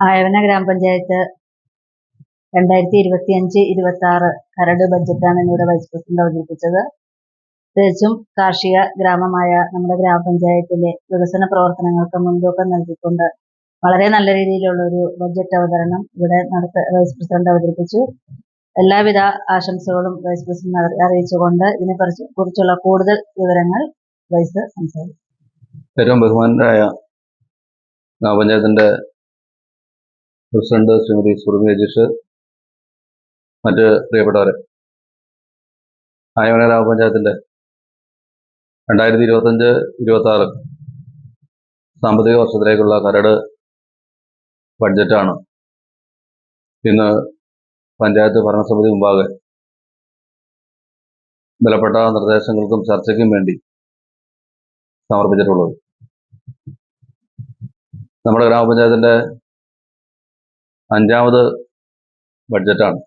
ആയവന ഗ്രാമപഞ്ചായത്ത് രണ്ടായിരത്തി ഇരുപത്തി അഞ്ച് ഇരുപത്തി ആറ് കരട് ബഡ്ജറ്റാണ് ഇന്നിവിടെ വൈസ് പ്രസിഡന്റ് അവതരിപ്പിച്ചത്. തികച്ചും കാർഷിക ഗ്രാമമായ നമ്മുടെ ഗ്രാമപഞ്ചായത്തിലെ വികസന പ്രവർത്തനങ്ങൾക്ക് മുൻതൂക്കം നൽകിക്കൊണ്ട് വളരെ നല്ല രീതിയിലുള്ള ഒരു ബഡ്ജറ്റ് അവതരണം ഇവിടെ നടത്ത വൈസ് പ്രസിഡന്റ് അവതരിപ്പിച്ചു. എല്ലാവിധ ആശംസകളും വൈസ് പ്രസിഡന്റ് അറിയിച്ചുകൊണ്ട് ഇതിനെക്കുറിച്ച് കുറിച്ചുള്ള കൂടുതൽ വിവരങ്ങൾ വൈസ് സംസാരിക്കും. ഏറ്റവും ബഹുമാനരായ ഗ്രാമപഞ്ചായത്തിന്റെ പ്രസിഡന്റ് ശ്രീമതി സുറുമി രജീഷ് മറ്റ് പ്രിയപ്പെട്ടവരെ. ആയവന ഗ്രാമപഞ്ചായത്തിന്റെ രണ്ടായിരത്തി ഇരുപത്തഞ്ച് ഇരുപത്തി ആറ് സാമ്പത്തിക വർഷത്തിലേക്കുള്ള കരട് ബഡ്ജറ്റാണ്. ഇന്ന് പഞ്ചായത്ത് ഭരണസമിതി മുമ്പാകെ ബലപ്പെട്ട നിർദ്ദേശങ്ങൾക്കും ചർച്ചയ്ക്കും വേണ്ടി സമർപ്പിച്ചിട്ടുള്ളത്. നമ്മുടെ ഗ്രാമപഞ്ചായത്തിന്റെ അഞ്ചാമത് ബഡ്ജറ്റാണ്.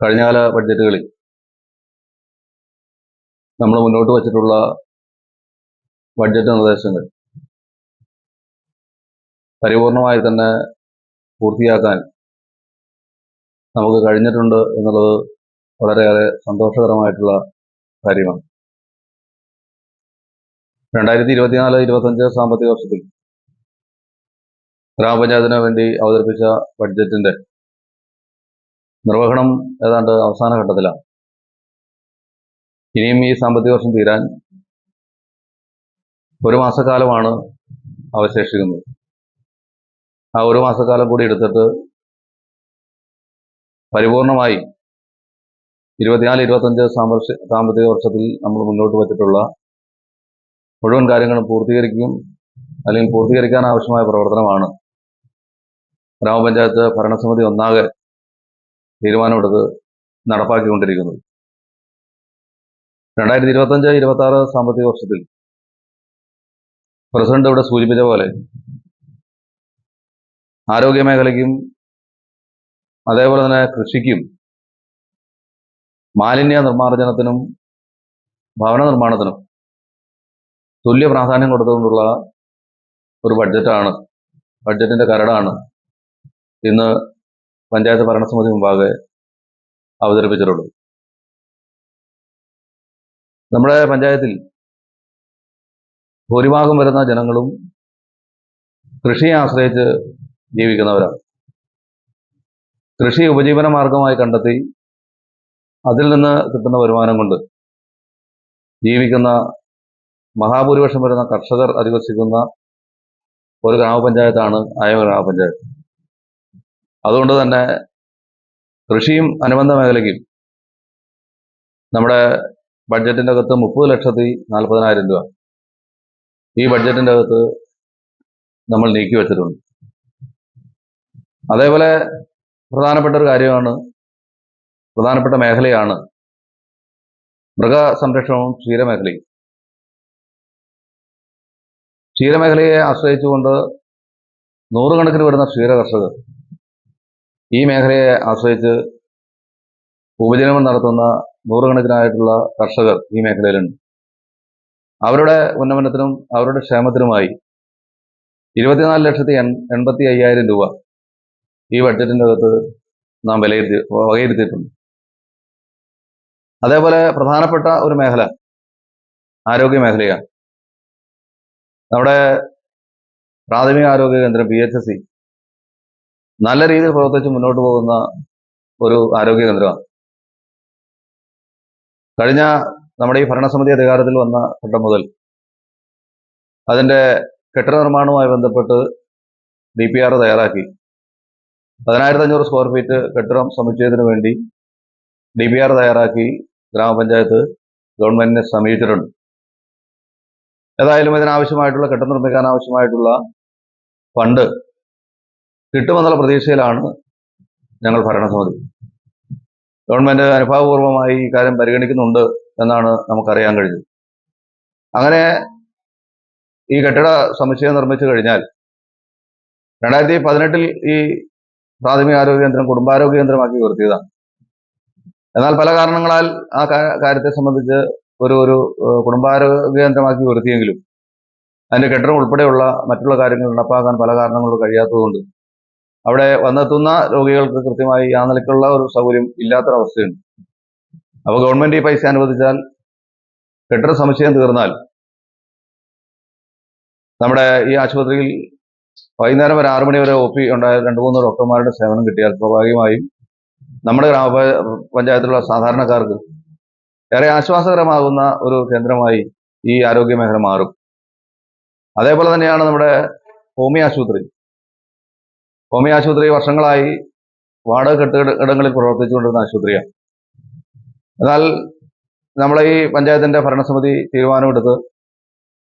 കഴിഞ്ഞകാല ബഡ്ജറ്റുകളിൽ നമ്മൾ മുന്നോട്ട് വച്ചിട്ടുള്ള ബഡ്ജറ്റ് നിർദ്ദേശങ്ങൾ പരിപൂർണമായി തന്നെ പൂർത്തിയാക്കാൻ നമുക്ക് കഴിഞ്ഞിട്ടുണ്ട് എന്നുള്ളത് വളരെയേറെ സന്തോഷകരമായിട്ടുള്ള കാര്യമാണ്. രണ്ടായിരത്തി ഇരുപത്തിനാല് ഇരുപത്തഞ്ച് സാമ്പത്തിക വർഷത്തിൽ ഗ്രാമപഞ്ചായത്തിന് വേണ്ടി അവതരിപ്പിച്ച ബഡ്ജറ്റിന്റെ നിർവഹണം ഏതാണ്ട് അവസാന ഘട്ടത്തിലാണ്. ഇനിയും ഈ സാമ്പത്തിക വർഷം തീരാൻ ഒരു മാസക്കാലമാണ് അവശേഷിക്കുന്നത്. ആ ഒരു മാസക്കാലം കൂടി എടുത്തിട്ട് പരിപൂർണമായി ഇരുപത്തിനാല് ഇരുപത്തഞ്ച് സാമ്പത്തിക വർഷത്തിൽ നമ്മൾ മുന്നോട്ട് വച്ചിട്ടുള്ള മുഴുവൻ കാര്യങ്ങളും പൂർത്തീകരിക്കും അല്ലെങ്കിൽ പൂർത്തീകരിക്കാൻ ആവശ്യമായ പ്രവർത്തനമാണ് ഗ്രാമപഞ്ചായത്ത് ഭരണസമിതി ഒന്നാകെ തീരുമാനമെടുത്ത് നടപ്പാക്കിക്കൊണ്ടിരിക്കുന്നത് രണ്ടായിരത്തി ഇരുപത്തഞ്ച് ഇരുപത്തി ആറ് സാമ്പത്തിക വർഷത്തിൽ പ്രസിഡന്റ് ഇവിടെ സൂചിപ്പിച്ച പോലെ ആരോഗ്യ മേഖലയ്ക്കും അതേപോലെ തന്നെ കൃഷിക്കും മാലിന്യ നിർമ്മാർജനത്തിനും ഭവന നിർമ്മാണത്തിനും തുല്യ പ്രാധാന്യം കൊടുത്തുകൊണ്ടുള്ള ഒരു ബഡ്ജറ്റാണ് ബഡ്ജറ്റിന്റെ കരടാണ് ഇന്ന് പഞ്ചായത്ത് ഭരണസമിതി മുമ്പാകെ അവതരിപ്പിച്ചിട്ടുള്ളത് നമ്മുടെ പഞ്ചായത്തിൽ ഭൂരിഭാഗം വരുന്ന ജനങ്ങളും കൃഷിയെ ആശ്രയിച്ച് ജീവിക്കുന്നവരാണ്. കൃഷി ഉപജീവന മാർഗമായി കണ്ടെത്തി അതിൽ നിന്ന് കിട്ടുന്ന വരുമാനം കൊണ്ട് ജീവിക്കുന്ന മഹാഭൂരിപക്ഷം വരുന്ന കർഷകർ അധിവസിക്കുന്ന ഒരു ഗ്രാമപഞ്ചായത്താണ് അയവ ഗ്രാമപഞ്ചായത്ത്. അതുകൊണ്ട് തന്നെ കൃഷിയും അനുബന്ധ മേഖലയ്ക്കും നമ്മുടെ ബഡ്ജറ്റിന്റെ അകത്ത് മുപ്പത് ലക്ഷത്തി നാൽപ്പതിനായിരം രൂപ. ഈ ബഡ്ജറ്റിന്റെ അകത്ത് നമ്മൾ നീക്കി വെച്ചിട്ടുണ്ട്. അതേപോലെ പ്രധാനപ്പെട്ട ഒരു കാര്യമാണ് പ്രധാനപ്പെട്ട മേഖലയാണ് മൃഗസംരക്ഷണവും ക്ഷീരമേഖലയും. ക്ഷീരമേഖലയെ ആശ്രയിച്ചുകൊണ്ട് നൂറുകണക്കിന് വരുന്ന ക്ഷീര കർഷകർ ഈ മേഖലയെ ആശ്രയിച്ച് ഉപജീവനം നടത്തുന്ന നൂറുകണക്കിനായിട്ടുള്ള കർഷകർ ഈ മേഖലയിലുണ്ട്. അവരുടെ ഉന്നമനത്തിനും അവരുടെ ക്ഷേമത്തിനുമായി ഇരുപത്തിനാല് ലക്ഷത്തി എൺ എൺപത്തി അയ്യായിരം രൂപ ഈ ബഡ്ജറ്റിന്റെ അകത്ത് നാം വിലയിരുത്തി വകയിരുത്തിയിട്ടുണ്ട്. അതേപോലെ പ്രധാനപ്പെട്ട ഒരു മേഖല ആരോഗ്യ മേഖലയാണ്. നമ്മുടെ പ്രാഥമിക ആരോഗ്യ കേന്ദ്രം പി എച്ച് എസ് സി നല്ല രീതിയിൽ പ്രവർത്തിച്ച് മുന്നോട്ട് പോകുന്ന ഒരു ആരോഗ്യ കേന്ദ്രമാണ്. കഴിഞ്ഞ നമ്മുടെ ഈ ഭരണസമിതി അധികാരത്തിൽ വന്ന ഘട്ടം മുതൽ അതിന്റെ കെട്ടിട നിർമ്മാണവുമായി ബന്ധപ്പെട്ട് ഡി പി ആർ തയ്യാറാക്കി. പതിനായിരത്തി അഞ്ഞൂറ് സ്ക്വയർ ഫീറ്റ് കെട്ടിടം സമുച്ചയത്തിന് വേണ്ടി ഡി പി ആർ തയ്യാറാക്കി ഗ്രാമപഞ്ചായത്ത് ഗവൺമെന്റിനെ സമീപിച്ചിട്ടുണ്ട്. ഏതായാലും ഇതിനാവശ്യമായിട്ടുള്ള കെട്ടിടം നിർമ്മിക്കാൻ ആവശ്യമായിട്ടുള്ള ഫണ്ട് കിട്ടുമെന്നുള്ള പ്രതീക്ഷയിലാണ് ഞങ്ങൾ ഭരണസമിതി ഗവൺമെന്റ് അനുഭാവപൂർവമായി ഈ കാര്യം പരിഗണിക്കുന്നുണ്ട് എന്നാണ് നമുക്കറിയാൻ കഴിഞ്ഞത്. അങ്ങനെ ഈ കെട്ടിട സമുച്ചയം നിർമ്മിച്ചു കഴിഞ്ഞാൽ രണ്ടായിരത്തി പതിനെട്ടിൽ ഈ പ്രാഥമിക ആരോഗ്യ കേന്ദ്രം കുടുംബാരോഗ്യ കേന്ദ്രമാക്കി ഉയർത്തിയതാണ്. എന്നാൽ പല കാരണങ്ങളാൽ ആ കാര്യത്തെ സംബന്ധിച്ച് ഒരു ഒരു കുടുംബാരോഗ്യ കേന്ദ്രമാക്കി ഉയർത്തിയെങ്കിലും അതിന്റെ കെട്ടിടം ഉൾപ്പെടെയുള്ള മറ്റുള്ള കാര്യങ്ങൾ നടപ്പാക്കാൻ പല കാരണങ്ങളും കഴിയാത്തതുകൊണ്ട് അവിടെ വന്നെത്തുന്ന രോഗികൾക്ക് കൃത്യമായി ആ നിലയ്ക്കുള്ള ഒരു സൗകര്യം ഇല്ലാത്തൊരവസ്ഥയുണ്ട്. അപ്പോൾ ഗവൺമെന്റ് ഈ പൈസ അനുവദിച്ചാൽ കെട്ടിട സമുച്ചയം തീർന്നാൽ നമ്മുടെ ഈ ആശുപത്രിയിൽ വൈകുന്നേരം വരെ ആറു മണി വരെ ഒ പി ഉണ്ടായ രണ്ട് മൂന്ന് ഡോക്ടർമാരുടെ സേവനം കിട്ടിയാൽ സ്വാഭാവികമായും നമ്മുടെ ഗ്രാമ പഞ്ചായത്തിലുള്ള സാധാരണക്കാർക്ക് ഏറെ ആശ്വാസകരമാകുന്ന ഒരു കേന്ദ്രമായി ഈ ആരോഗ്യ മേഖല മാറും. അതേപോലെ തന്നെയാണ് നമ്മുടെ ഹോമിയോ ആശുപത്രി. ഹോമിയോ ആശുപത്രി വർഷങ്ങളായി വാടക കെട്ടിടങ്ങളിൽ പ്രവർത്തിച്ചുകൊണ്ടിരുന്ന ആശുപത്രിയാണ്. എന്നാൽ നമ്മളെ ഈ പഞ്ചായത്തിന്റെ ഭരണസമിതി തീരുമാനമെടുത്ത്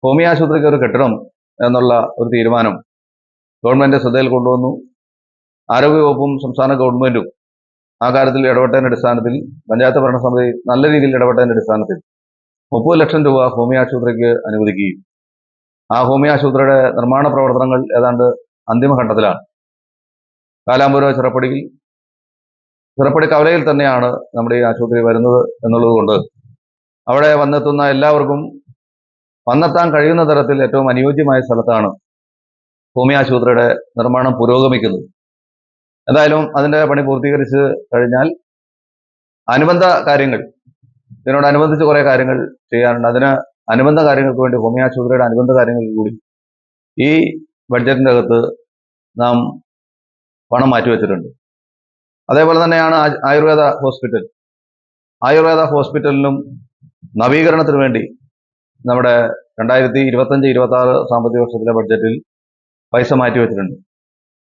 ഹോമിയോ ആശുപത്രിക്ക് ഒരു കെട്ടിടം എന്നുള്ള ഒരു തീരുമാനം ഗവൺമെന്റ് ശ്രദ്ധയിൽ കൊണ്ടുവന്നു. ആരോഗ്യവകുപ്പും സംസ്ഥാന ഗവൺമെന്റും ആ കാര്യത്തിൽ ഇടപെട്ടതിന്റെ അടിസ്ഥാനത്തിൽ പഞ്ചായത്ത് ഭരണസമിതി നല്ല രീതിയിൽ ഇടപെട്ടതിന്റെ അടിസ്ഥാനത്തിൽ മുപ്പത് ലക്ഷം രൂപ ഹോമിയോ ആശുപത്രിക്ക് അനുവദിക്കുകയും ആ ഹോമിയോ ആശുപത്രിയുടെ നിർമ്മാണ പ്രവർത്തനങ്ങൾ ഏതാണ്ട് അന്തിമഘട്ടത്തിലാണ്. കാലാമ്പൂരോ ചിറപ്പടിയിൽ. ചിറപ്പടി കവലയിൽ തന്നെയാണ് നമ്മുടെ ഈ ആശുപത്രി വരുന്നത് എന്നുള്ളതുകൊണ്ട് അവിടെ വന്നെത്തുന്ന എല്ലാവർക്കും വന്നെത്താൻ കഴിയുന്ന തരത്തിൽ ഏറ്റവും അനുയോജ്യമായ സ്ഥലത്താണ് ഭൂമി ആശുപത്രിയുടെ നിർമ്മാണം പുരോഗമിക്കുന്നത്. എന്തായാലും അതിന്റെ പണി പൂർത്തീകരിച്ച് കഴിഞ്ഞാൽ അനുബന്ധ കാര്യങ്ങൾ ഇതിനോടനുബന്ധിച്ച് കുറേ കാര്യങ്ങൾ ചെയ്യാനുണ്ട്. അതിന് അനുബന്ധ കാര്യങ്ങൾക്ക് വേണ്ടി ഹോമിയോ ആശുപത്രിയുടെ അനുബന്ധ കാര്യങ്ങൾക്ക് കൂടി ഈ ബഡ്ജറ്റിന്റെ അകത്ത് നാം പണം മാറ്റിവെച്ചിട്ടുണ്ട് അതേപോലെ തന്നെയാണ് ആയുർവേദ ഹോസ്പിറ്റൽ. ആയുർവേദ ഹോസ്പിറ്റലിലും നവീകരണത്തിന് വേണ്ടി നമ്മുടെ രണ്ടായിരത്തി ഇരുപത്തഞ്ച് ഇരുപത്തി ആറ് സാമ്പത്തിക വർഷത്തിലെ ബഡ്ജറ്റിൽ പൈസ മാറ്റിവെച്ചിട്ടുണ്ട്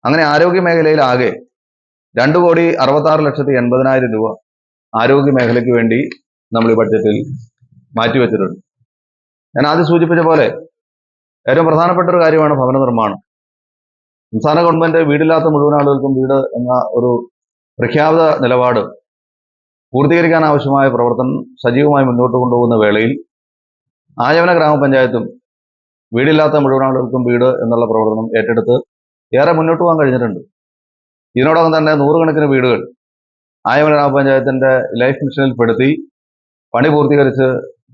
അങ്ങനെ ആരോഗ്യ മേഖലയിൽ ആകെ രണ്ട് കോടി അറുപത്തി ആറ് ലക്ഷത്തി എൺപതിനായിരം രൂപ ആരോഗ്യ മേഖലയ്ക്ക് വേണ്ടി നമ്മൾ ഈ ബഡ്ജറ്റിൽ മാറ്റിവെച്ചിട്ടുണ്ട് ഞാൻ ആദ്യം സൂചിപ്പിച്ച പോലെ ഏറ്റവും പ്രധാനപ്പെട്ട ഒരു കാര്യമാണ് ഭവന നിർമ്മാണം. സംസ്ഥാന ഗവൺമെന്റ് വീടില്ലാത്ത മുഴുവൻ ആളുകൾക്കും വീട് എന്ന ഒരു പ്രഖ്യാപിത നിലപാട് പൂർത്തീകരിക്കാൻ ആവശ്യമായ പ്രവർത്തനം സജീവമായി മുന്നോട്ട് കൊണ്ടുപോകുന്ന വേളയിൽ ആയവന ഗ്രാമപഞ്ചായത്തും വീടില്ലാത്ത മുഴുവൻ ആളുകൾക്കും വീട് എന്നുള്ള പ്രവർത്തനം ഏറ്റെടുത്ത് ഏറെ മുന്നോട്ട് പോകാൻ കഴിഞ്ഞിട്ടുണ്ട്. ഇതിനോടകം തന്നെ നൂറുകണക്കിന് വീടുകൾ ആയവന ഗ്രാമപഞ്ചായത്തിന്റെ ലൈഫ് മിഷനിൽ പെടുത്തി പണി പൂർത്തീകരിച്ച്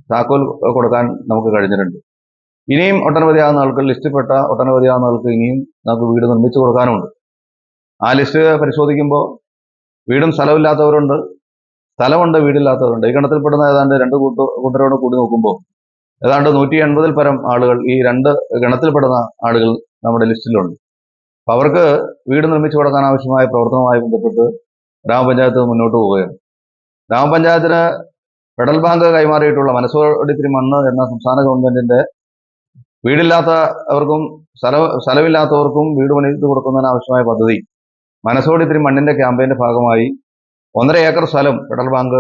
താക്കോൽ കൊടുക്കാൻ നമുക്ക് കഴിഞ്ഞിട്ടുണ്ട്. ഇനിയും ഒട്ടനവധിയാകുന്ന ആൾക്ക് ലിസ്റ്റിൽപ്പെട്ട ഒട്ടനവധിയാകുന്ന ആൾക്ക് ഇനിയും നമുക്ക് വീട് നിർമ്മിച്ചു കൊടുക്കാനുണ്ട് ആ ലിസ്റ്റ് പരിശോധിക്കുമ്പോൾ വീടും സ്ഥലമില്ലാത്തവരുണ്ട്. സ്ഥലമുണ്ട് വീടില്ലാത്തവരുണ്ട്. ഈ ഗണത്തിൽപ്പെടുന്ന ഏതാണ്ട് രണ്ട് കൂട്ട കൂട്ടരോട് കൂടി നോക്കുമ്പോൾ ഏതാണ്ട് നൂറ്റി എൺപതിൽ പരം ആളുകൾ ഈ രണ്ട് ഗണത്തിൽപ്പെടുന്ന ആളുകൾ നമ്മുടെ ലിസ്റ്റിലുണ്ട്. അപ്പൊ അവർക്ക് വീട് നിർമ്മിച്ചു കൊടുക്കാൻ ആവശ്യമായ പ്രവർത്തനവുമായി ബന്ധപ്പെട്ട് ഗ്രാമപഞ്ചായത്ത് മുന്നോട്ട് പോവുകയാണ്. ഗ്രാമപഞ്ചായത്തിന് ഫെഡറൽ ബാങ്ക് കൈമാറിയിട്ടുള്ള മനസ്സോടിത്തിരി മണ്ണ് എന്ന സംസ്ഥാന ഗവൺമെന്റിന്റെ വീടില്ലാത്തവർക്കും സ്ഥല സ്ഥലമില്ലാത്തവർക്കും വീട് പണിത് കൊടുക്കുന്നതിന് ആവശ്യമായ പദ്ധതി. മനസ്സോട് ഇത്തിരി മണ്ണിന്റെ ക്യാമ്പയിന്റെ ഭാഗമായി ഒന്നര ഏക്കർ സ്ഥലം ഫെഡറൽ ബാങ്ക്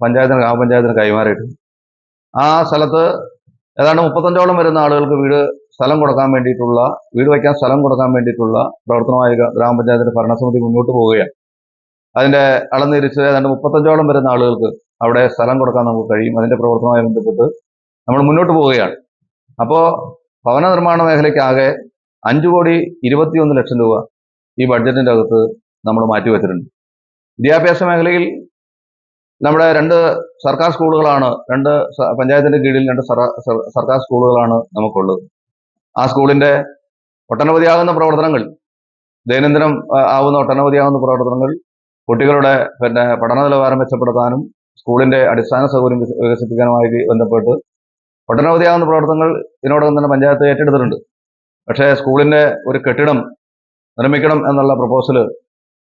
പഞ്ചായത്തിന് ഗ്രാമപഞ്ചായത്തിന് കൈമാറിയിട്ടുണ്ട് ആ സ്ഥലത്ത് ഏതാണ്ട് മുപ്പത്തഞ്ചോളം വരുന്ന ആളുകൾക്ക് വീട് സ്ഥലം കൊടുക്കാൻ വേണ്ടിയിട്ടുള്ള വീട് വയ്ക്കാൻ സ്ഥലം കൊടുക്കാൻ വേണ്ടിയിട്ടുള്ള പ്രവർത്തനമായി ഗ്രാ- ഗ്രാമപഞ്ചായത്തിന്റെ ഭരണസമിതി മുന്നോട്ട് പോവുകയാണ്. അതിന്റെ അളന്നിരിച്ച് ഏതാണ്ട് മുപ്പത്തഞ്ചോളം വരുന്ന ആളുകൾക്ക് അവിടെ സ്ഥലം കൊടുക്കാൻ നമുക്ക് കഴിയും. അതിന്റെ പ്രവർത്തനവുമായി ബന്ധപ്പെട്ട് നമ്മൾ മുന്നോട്ട് പോവുകയാണ്. അപ്പോൾ ഭവന നിർമ്മാണ മേഖലയ്ക്കാകെ അഞ്ചു കോടി ഇരുപത്തിയൊന്ന് ലക്ഷം രൂപ ഈ ബഡ്ജറ്റിന്റെ അകത്ത് നമ്മൾ മാറ്റിവെച്ചിട്ടുണ്ട് വിദ്യാഭ്യാസ മേഖലയിൽ നമ്മുടെ രണ്ട് സർക്കാർ സ്കൂളുകളാണ് രണ്ട് പഞ്ചായത്തിന്റെ കീഴിൽ രണ്ട് സർക്കാർ സ്കൂളുകളാണ് നമുക്കുള്ളത്. ആ സ്കൂളിന്റെ ഒട്ടനവധിയാകുന്ന പ്രവർത്തനങ്ങൾ ദൈനംദിനം ആവുന്ന ഒട്ടനവധിയാകുന്ന പ്രവർത്തനങ്ങൾ കുട്ടികളുടെ പിന്നെ പഠന നിലവാരം മെച്ചപ്പെടുത്താനും സ്കൂളിന്റെ അടിസ്ഥാന സൗകര്യം വികസിപ്പിക്കാനുമായി ബന്ധപ്പെട്ട് ഒട്ടനവധിയാകുന്ന പ്രവർത്തനങ്ങൾ ഇതിനോടകം തന്നെ പഞ്ചായത്ത് ഏറ്റെടുത്തിട്ടുണ്ട്. പക്ഷേ സ്കൂളിന്റെ ഒരു കെട്ടിടം നിർമ്മിക്കണം എന്നുള്ള പ്രപ്പോസൽ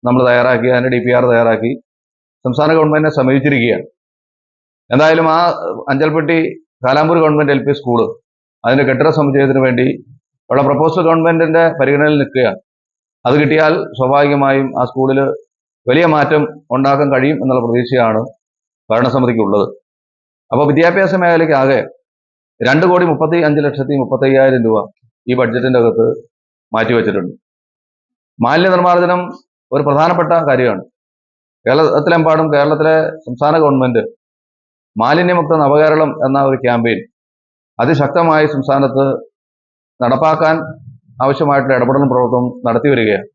നമ്മൾ തയ്യാറാക്കി അതിന്റെ ഡി പി ആർ തയ്യാറാക്കി സംസ്ഥാന ഗവൺമെന്റിനെ സമീപിച്ചിരിക്കുകയാണ്. എന്തായാലും ആ Anchalpetti Kalampur government L P school അതിന്റെ കെട്ടിട സമുച്ചയത്തിന് വേണ്ടി ഉള്ള പ്രപ്പോസൽ ഗവൺമെന്റിന്റെ പരിഗണനയിൽ നിൽക്കുകയാണ്. അത് കിട്ടിയാൽ സ്വാഭാവികമായും ആ സ്കൂളിൽ വലിയ മാറ്റം ഉണ്ടാക്കാൻ കഴിയും എന്നുള്ള പ്രതീക്ഷയാണ് ഭരണസമിതിക്കുള്ളത്. അപ്പോൾ വിദ്യാഭ്യാസ മേഖലയ്ക്ക് ആകെ രണ്ട് കോടി മുപ്പത്തി അഞ്ച് ലക്ഷത്തി മുപ്പത്തി അയ്യായിരം രൂപ ഈ ബഡ്ജറ്റിന്റെ അകത്ത് മാറ്റിവെച്ചിട്ടുണ്ട് മാലിന്യ നിർമ്മാർജനം ഒരു പ്രധാനപ്പെട്ട കാര്യമാണ്. കേരളത്തിലെമ്പാടും കേരളത്തിലെ സംസ്ഥാന ഗവൺമെന്റ് മാലിന്യമുക്ത നവകേരളം എന്ന ഒരു ക്യാമ്പയിൻ അതിശക്തമായി സംസ്ഥാനത്ത് നടപ്പാക്കാൻ ആവശ്യമായിട്ടുള്ള ഇടപെടൽ പ്രവർത്തനം നടത്തി വരികയാണ്.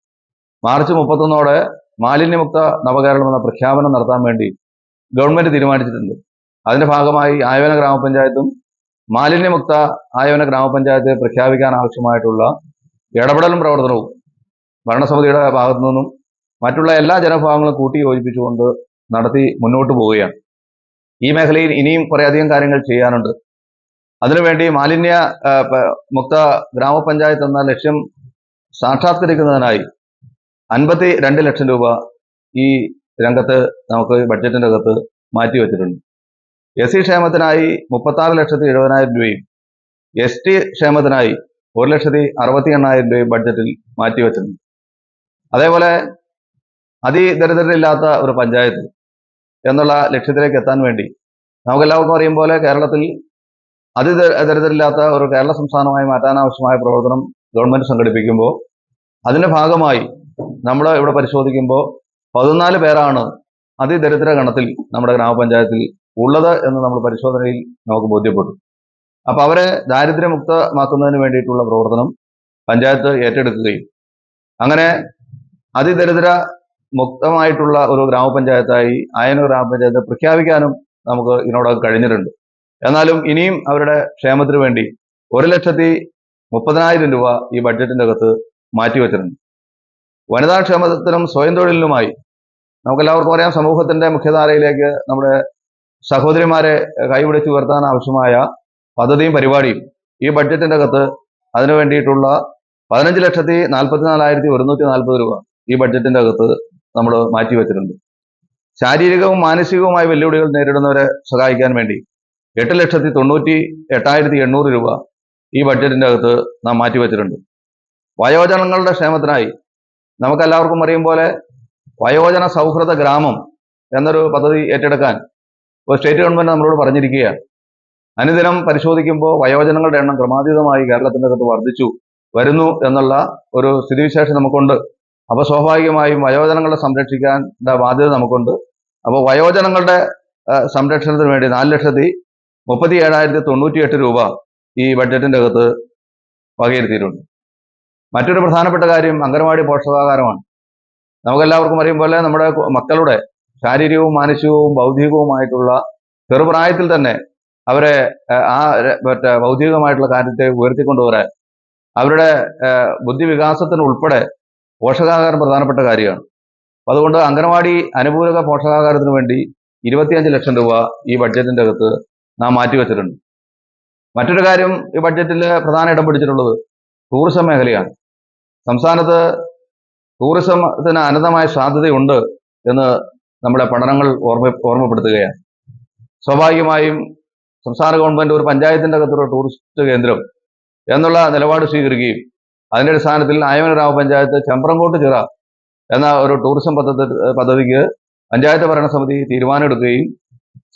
മാർച്ച് മുപ്പത്തൊന്നോടെ മാലിന്യമുക്ത നവകേരളം എന്ന പ്രഖ്യാപനം നടത്താൻ വേണ്ടി ഗവൺമെന്റ് തീരുമാനിച്ചിട്ടുണ്ട്. അതിന്റെ ഭാഗമായി ആയവന ഗ്രാമപഞ്ചായത്തും മാലിന്യമുക്ത ആയവന ഗ്രാമപഞ്ചായത്ത് പ്രഖ്യാപിക്കാൻ ആവശ്യമായിട്ടുള്ള ഇടപെടലും പ്രവർത്തനവും ഭരണസമിതിയുടെ ഭാഗത്തു നിന്നും മറ്റുള്ള എല്ലാ ജനവിഭാഗങ്ങളും കൂട്ടി യോജിപ്പിച്ചുകൊണ്ട് നടത്തി മുന്നോട്ട് പോവുകയാണ്. ഈ മേഖലയിൽ ഇനിയും കുറേയധികം കാര്യങ്ങൾ ചെയ്യാനുണ്ട്. അതിനുവേണ്ടി മാലിന്യ മുക്ത ഗ്രാമപഞ്ചായത്ത് എന്ന ലക്ഷ്യം സാക്ഷാത്കരിക്കുന്നതിനായി അൻപത്തി രണ്ട് ലക്ഷം രൂപ ഈ രംഗത്ത് നമുക്ക് ബഡ്ജറ്റിന്റെ അകത്ത് മാറ്റിവെച്ചിട്ടുണ്ട്. എസ് സി ക്ഷേമത്തിനായി മുപ്പത്തി ലക്ഷത്തി എഴുപതിനായിരം രൂപയും എസ് ടി ക്ഷേമത്തിനായി ഒരു ലക്ഷത്തി അറുപത്തി എണ്ണായിരം രൂപയും ബഡ്ജറ്റിൽ മാറ്റിവെച്ചിട്ടുണ്ട് അതേപോലെ അതിദരിദ്രരില്ലാത്ത ഒരു പഞ്ചായത്ത് എന്നുള്ള ലക്ഷ്യത്തിലേക്ക് എത്താൻ വേണ്ടി നമുക്കെല്ലാവർക്കും അറിയും പോലെ കേരളത്തിൽ അതിദരിദ്രരില്ലാത്ത ഒരു കേരള സംസ്ഥാനമായി മാറ്റാൻ ആവശ്യമായ പ്രവർത്തനം ഗവൺമെന്റ് സംഘടിപ്പിക്കുമ്പോൾ അതിന്റെ ഭാഗമായി നമ്മൾ ഇവിടെ പരിശോധിക്കുമ്പോൾ പതിനാല് പേരാണ് അതിദരിദ്ര ഗണത്തിൽ നമ്മുടെ ഗ്രാമപഞ്ചായത്തിൽ ഉള്ളത് എന്ന് നമ്മൾ പരിശോധനയിൽ നമുക്ക് ബോധ്യപ്പെട്ടു. അപ്പോൾ അവരെ ദാരിദ്ര്യമുക്തമാക്കുന്നതിന് വേണ്ടിയിട്ടുള്ള പ്രവർത്തനം പഞ്ചായത്ത് ഏറ്റെടുക്കുകയും അങ്ങനെ അതിദരിദ്ര മുക്തമായിട്ടുള്ള ഒരു ഗ്രാമപഞ്ചായത്തായി ആയനൂർ ഗ്രാമപഞ്ചായത്ത് പ്രഖ്യാപിക്കാനും നമുക്ക് ഇതിനോടകം കഴിഞ്ഞിട്ടുണ്ട്. എന്നാലും ഇനിയും അവരുടെ ക്ഷേമത്തിന് വേണ്ടി ഒരു ലക്ഷത്തി മുപ്പതിനായിരം രൂപ ഈ ബഡ്ജറ്റിന്റെ അകത്ത് മാറ്റിവെച്ചിട്ടുണ്ട് വനിതാ ക്ഷേമത്തിനും സ്വയം തൊഴിലിനുമായി നമുക്കെല്ലാവർക്കും അറിയാം സമൂഹത്തിന്റെ മുഖ്യധാരയിലേക്ക് നമ്മുടെ സഹോദരിമാരെ കൈപിടിച്ച് ഉയർത്താൻ ആവശ്യമായ പദ്ധതിയും പരിപാടിയും ഈ ബഡ്ജറ്റിന്റെ അകത്ത് അതിനു വേണ്ടിയിട്ടുള്ള പതിനഞ്ച് ലക്ഷത്തി നാൽപ്പത്തിനാലായിരത്തി ഒരുന്നൂറ്റി നാൽപ്പത് രൂപ ഈ ബഡ്ജറ്റിന്റെ അകത്ത് നമ്മൾ മാറ്റിവെച്ചിട്ടുണ്ട് ശാരീരികവും മാനസികവുമായ വെല്ലുവിളികൾ നേരിടുന്നവരെ സഹായിക്കാൻ വേണ്ടി എട്ട് ലക്ഷത്തി തൊണ്ണൂറ്റി എട്ടായിരത്തി എണ്ണൂറ് രൂപ ഈ ബഡ്ജറ്റിന്റെ അകത്ത് നാം മാറ്റിവെച്ചിട്ടുണ്ട് വയോജനങ്ങളുടെ ക്ഷേമത്തിനായി നമുക്കെല്ലാവർക്കും അറിയും പോലെ വയോജന സൗഹൃദ ഗ്രാമം എന്നൊരു പദ്ധതി ഏറ്റെടുക്കാൻ ഇപ്പോൾ സ്റ്റേറ്റ് ഗവൺമെന്റ് നമ്മളോട് പറഞ്ഞിരിക്കുകയാണ്. അനുദിനം പരിശോധിക്കുമ്പോൾ വയോജനങ്ങളുടെ എണ്ണം ക്രമാതീതമായി കേരളത്തിന്റെ അകത്ത് വർദ്ധിച്ചു വരുന്നു എന്നുള്ള ഒരു സ്ഥിതിവിശേഷം നമുക്കുണ്ട്. അപ്പോൾ സ്വാഭാവികമായും വയോജനങ്ങളെ സംരക്ഷിക്കേണ്ട ബാധ്യത നമുക്കുണ്ട്. അപ്പോൾ വയോജനങ്ങളുടെ സംരക്ഷണത്തിന് വേണ്ടി നാല് ലക്ഷത്തി മുപ്പത്തി ഏഴായിരത്തി തൊണ്ണൂറ്റി എട്ട് രൂപ ഈ ബഡ്ജറ്റിന്റെ അകത്ത് വകയിരുത്തിയിട്ടുണ്ട്. മറ്റൊരു പ്രധാനപ്പെട്ട കാര്യം അംഗനവാടി പോഷകാഹാരമാണ്. നമുക്കെല്ലാവർക്കും അറിയും പോലെ നമ്മുടെ മക്കളുടെ ശാരീരികവും മാനസികവും ഭൗതികവുമായിട്ടുള്ള ചെറുപ്രായത്തിൽ തന്നെ അവരെ ആ മറ്റേ ഭൗതികമായിട്ടുള്ള കാര്യത്തെ ഉയർത്തിക്കൊണ്ടുവരാൻ അവരുടെ ബുദ്ധിവികാസത്തിന് ബുദ്ധി വികാസത്തിന് ഉൾപ്പെടെ പോഷകാഹാരം പ്രധാനപ്പെട്ട കാര്യമാണ്. അപ്പം അതുകൊണ്ട് അംഗനവാടി അനുപൂരക പോഷകാഹാരത്തിന് വേണ്ടി ഇരുപത്തിയഞ്ച് ലക്ഷം രൂപ ഈ ബഡ്ജറ്റിന്റെ അകത്ത് നാം മാറ്റിവെച്ചിട്ടുണ്ട്. മറ്റൊരു കാര്യം ഈ ബഡ്ജറ്റിൽ പ്രധാന ഇടം പിടിച്ചിട്ടുള്ളത് ടൂറിസം മേഖലയാണ്. സംസ്ഥാനത്ത് ടൂറിസത്തിന് അനന്തമായ സാധ്യതയുണ്ട് എന്ന് നമ്മുടെ പഠനങ്ങൾ ഓർമ്മ ഓർമ്മപ്പെടുത്തുകയാണ്. സ്വാഭാവികമായും സംസ്ഥാന ഗവൺമെന്റ് ഒരു പഞ്ചായത്തിന്റെ അകത്തൊരു ടൂറിസ്റ്റ് കേന്ദ്രം എന്നുള്ള നിലപാട് സ്വീകരിക്കുകയും അതിന്റെ അടിസ്ഥാനത്തിൽ ആയമന ഗ്രാമപഞ്ചായത്ത് ചെമ്പ്രംകോട്ട് ചിറ എന്ന ഒരു ടൂറിസം പദ്ധതി പദ്ധതിക്ക് പഞ്ചായത്ത് ഭരണസമിതി തീരുമാനമെടുക്കുകയും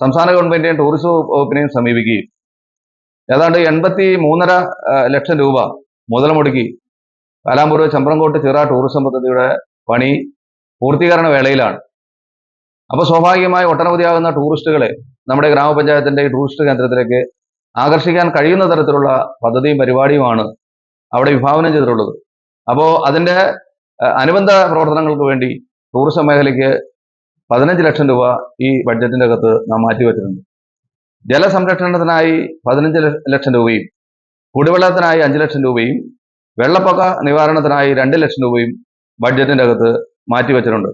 സംസ്ഥാന ഗവൺമെന്റിനെയും ടൂറിസം വകുപ്പിനെയും സമീപിക്കുകയും. ഏതാണ്ട് എൺപത്തി മൂന്നര ലക്ഷം രൂപ മുതൽ മുടക്കി കാലാമ്പൂർ ചമ്പ്രംകോട്ട് ചിറ ടൂറിസം പദ്ധതിയുടെ പണി പൂർത്തീകരണ വേളയിലാണ്. അപ്പോൾ സ്വാഭാവികമായി ഒട്ടനവധിയാകുന്ന ടൂറിസ്റ്റുകളെ നമ്മുടെ ഗ്രാമപഞ്ചായത്തിന്റെ ഈ ടൂറിസ്റ്റ് കേന്ദ്രത്തിലേക്ക് ആകർഷിക്കാൻ കഴിയുന്ന തരത്തിലുള്ള പദ്ധതിയും പരിപാടിയുമാണ് അവിടെ വിഭാവനം ചെയ്തിട്ടുള്ളത്. അപ്പോൾ അതിന്റെ അനുബന്ധ പ്രവർത്തനങ്ങൾക്ക് വേണ്ടി ടൂറിസം മേഖലയ്ക്ക് പതിനഞ്ച് ലക്ഷം രൂപ ഈ ബഡ്ജറ്റിന്റെ അകത്ത് നാം മാറ്റിവെച്ചിട്ടുണ്ട്. ജലസംരക്ഷണത്തിനായി പതിനഞ്ച് ലക്ഷം രൂപയും കുടിവെള്ളത്തിനായി അഞ്ച് ലക്ഷം രൂപയും വെള്ളപ്പൊക്ക നിവാരണത്തിനായി രണ്ട് ലക്ഷം രൂപയും ബഡ്ജറ്റിന്റെ അകത്ത് മാറ്റിവെച്ചിട്ടുണ്ട്.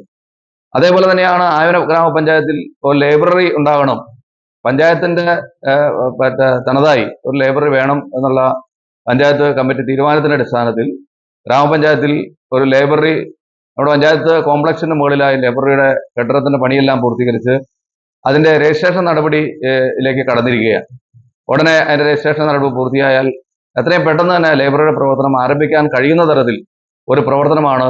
അതേപോലെ തന്നെയാണ് ആയുര ഗ്രാമപഞ്ചായത്തിൽ ഒരു ലൈബ്രറി ഉണ്ടാകണം. പഞ്ചായത്തിന്റെ തനതായി ഒരു ലൈബ്രറി വേണം എന്നുള്ള പഞ്ചായത്ത് കമ്മിറ്റി തീരുമാനത്തിന്റെ അടിസ്ഥാനത്തിൽ ഗ്രാമപഞ്ചായത്തിൽ ഒരു ലൈബ്രറി നമ്മുടെ പഞ്ചായത്ത് കോംപ്ലക്സിന് മുകളിലായി ലൈബ്രറിയുടെ കെട്ടിടത്തിന്റെ പണിയെല്ലാം പൂർത്തീകരിച്ച് അതിന്റെ രജിസ്ട്രേഷൻ നടപടിയിലേക്ക് കടന്നിരിക്കുകയാണ്. ഉടനെ അതിന്റെ രജിസ്ട്രേഷൻ നടപടി പൂർത്തിയായാൽ എത്രയും പെട്ടെന്ന് തന്നെ ലൈബ്രറിയുടെ പ്രവർത്തനം ആരംഭിക്കാൻ കഴിയുന്ന തരത്തിൽ ഒരു പ്രവർത്തനമാണ്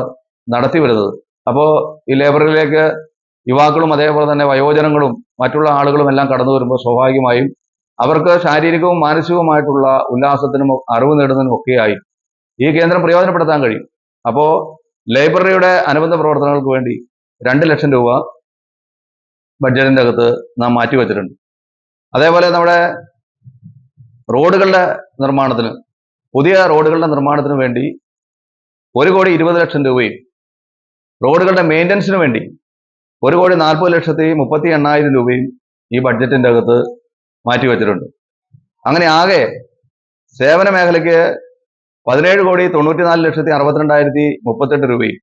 നടത്തി വരുന്നത്. അപ്പോൾ ഈ ലേബറിലേക്ക് യുവാക്കളും അതേപോലെ തന്നെ വയോജനങ്ങളും മറ്റുള്ള ആളുകളും എല്ലാം കടന്നു വരുമ്പോൾ സ്വാഭാവികമായും അവർക്ക് ശാരീരികവും മാനസികവുമായിട്ടുള്ള ഉല്ലാസത്തിനും അറിവ് നേടുന്നതിനും ഒക്കെയായി ഈ കേന്ദ്രം പ്രയോജനപ്പെടുത്താൻ കഴിയും. അപ്പോ ലൈബ്രറിയുടെ അനുബന്ധ പ്രവർത്തനങ്ങൾക്ക് വേണ്ടി രണ്ട് ലക്ഷം രൂപ ബഡ്ജറ്റിന്റെ അകത്ത് നാം മാറ്റിവെച്ചിട്ടുണ്ട് അതേപോലെ നമ്മുടെ റോഡുകളുടെ നിർമ്മാണത്തിന് പുതിയ റോഡുകളുടെ നിർമ്മാണത്തിന് വേണ്ടി ഒരു കോടി ഇരുപത് ലക്ഷം രൂപയും റോഡുകളുടെ മെയിന്റനൻസിന് വേണ്ടി ഒരു കോടി നാൽപ്പത് ലക്ഷത്തി മുപ്പത്തി എണ്ണായിരം രൂപയും ഈ ബഡ്ജറ്റിന്റെ അകത്ത് മാറ്റിവെച്ചിട്ടുണ്ട് അങ്ങനെ ആകെ സേവന മേഖലയ്ക്ക് പതിനേഴ് കോടി തൊണ്ണൂറ്റിനാല് ലക്ഷത്തി അറുപത്തിരണ്ടായിരത്തി മുപ്പത്തെട്ട് രൂപയും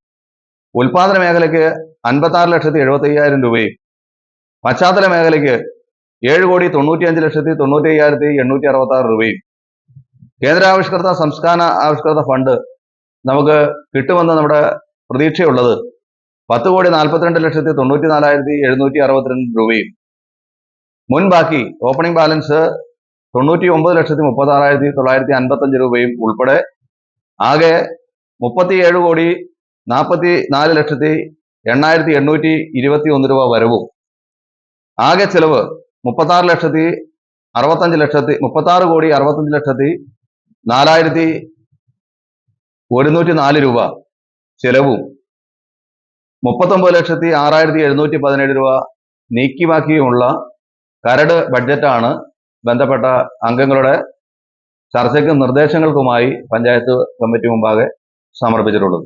ഉൽപാദന മേഖലയ്ക്ക് അൻപത്തി ആറ് ലക്ഷത്തി എഴുപത്തി അയ്യായിരം രൂപയും പശ്ചാത്തല മേഖലയ്ക്ക് ഏഴ് കോടി തൊണ്ണൂറ്റിയഞ്ച് ലക്ഷത്തി തൊണ്ണൂറ്റി അയ്യായിരത്തി എണ്ണൂറ്റി അറുപത്തി ആറ് രൂപയും കേന്ദ്രാവിഷ്കൃത സംസ്ഥാന ആവിഷ്കൃത ഫണ്ട് നമുക്ക് കിട്ടുമെന്ന് നമ്മുടെ പ്രതീക്ഷയുള്ളത് പത്ത് കോടി നാൽപ്പത്തിരണ്ട് ലക്ഷത്തി തൊണ്ണൂറ്റി നാലായിരത്തി എഴുന്നൂറ്റി അറുപത്തിരണ്ട് രൂപയും. മുൻ ബാക്കി ഓപ്പണിംഗ് ബാലൻസ് തൊണ്ണൂറ്റി ഒമ്പത് ലക്ഷത്തി മുപ്പത്തി ആറായിരത്തി തൊള്ളായിരത്തി അൻപത്തഞ്ച് രൂപയും ഉൾപ്പെടെ ആകെ മുപ്പത്തിയേഴ് കോടി നാൽപ്പത്തി നാല് ലക്ഷത്തി എണ്ണായിരത്തി എണ്ണൂറ്റി ഇരുപത്തി ഒന്ന് രൂപ വരവും. ആകെ ചെലവ് മുപ്പത്തി ആറ് ലക്ഷത്തി അറുപത്തഞ്ച് ലക്ഷത്തി മുപ്പത്തി ആറ് കോടി അറുപത്തഞ്ച് ലക്ഷത്തി നാലായിരത്തി ഒരുന്നൂറ്റി നാല് രൂപ. ചെലവും. മുപ്പത്തൊമ്പത് ലക്ഷത്തി ആറായിരത്തി എഴുന്നൂറ്റി പതിനേഴ് രൂപ നീക്കിമാക്കിയുമുള്ള കരട് ബഡ്ജറ്റാണ് ബന്ധപ്പെട്ട അംഗങ്ങളുടെ ചർച്ചയ്ക്കും നിർദ്ദേശങ്ങൾക്കുമായി പഞ്ചായത്ത് കമ്മിറ്റി മുമ്പാകെ സമർപ്പിച്ചിട്ടുള്ളത്.